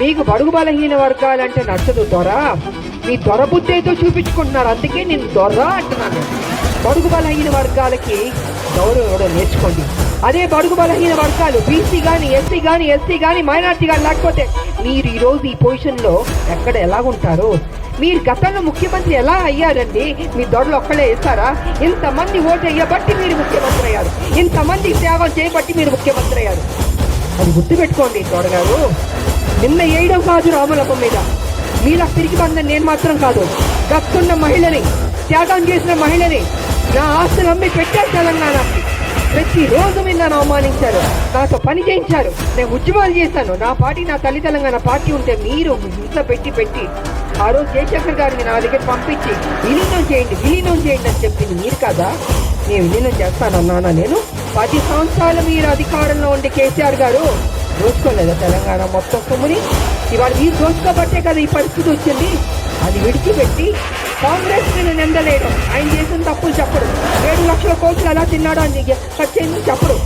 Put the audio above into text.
మీకు బడుగు బలహీన వర్గాలంటే నచ్చదు దొర. మీ దొర బుద్ధేతో చూపించుకుంటున్నారు అందుకే నేను దొర అంటున్నాను. బడుగు బలహీన వర్గాలకి గౌరవం నేర్చుకోండి. అదే బడుగు బలహీన వర్గాలు బీసీ కానీ ఎస్సీ కానీ ఎస్సీ కానీ మైనార్టీ కానీ లేకపోతే మీరు ఈరోజు ఈ పొజిషన్లో ఎక్కడ ఎలాగుంటారు? మీరు గతంలో ముఖ్యమంత్రి ఎలా అయ్యారండి? మీ దొరలు ఒక్కడే వేస్తారా? ఇంతమంది ఓటు అయ్యబట్టి మీరు ముఖ్యమంత్రి అయ్యారు. ఇంతమంది సేవ చేయబట్టి మీరు ముఖ్యమంత్రి అయ్యారు. అది గుర్తుపెట్టుకోండి దొరగారు. నిన్న వేయడం కాదు రామలప్ప మీద. మీలా తిరిగి బందని నేను మాత్రం కాదు. గక్కున్న మహిళని త్యాగం చేసిన మహిళని నా ఆస్తులు అమ్మి పెట్టారు తెలంగాణ ప్రతిరోజు మీరు నన్ను అవమానించారు. నాతో పని చేయించారు. నేను ఉద్యమాలు చేశాను. నా పార్టీ నా తల్లి తెలంగాణ పార్టీ ఉంటే మీరు ఇంట్లో పెట్టి పెట్టి ఆ రోజు జయశంకర్ గారిని నా దగ్గర పంపించి విలీనం చేయండి విలీనం చేయండి అని చెప్పింది మీరు కదా? నేను విలీనం చేస్తానన్నానా నేను? పది సంవత్సరాలు మీరు అధికారంలో ఉండే కేసీఆర్ గారు దోచుకోలేదా. తెలంగాణ మొత్తం సొమ్ముని ఇవాళ మీరు దోచుకోబట్టే కదా ఈ పరిస్థితి వచ్చింది. అది విడిచిపెట్టి కాంగ్రెస్ నేను నిందలేయడం ఆయన చేసిన తప్పులు చెప్పడు. ఏడు లక్షల కోట్లు ఎలా తిన్నాడో అని ఖర్చు అయింది చెప్పడు.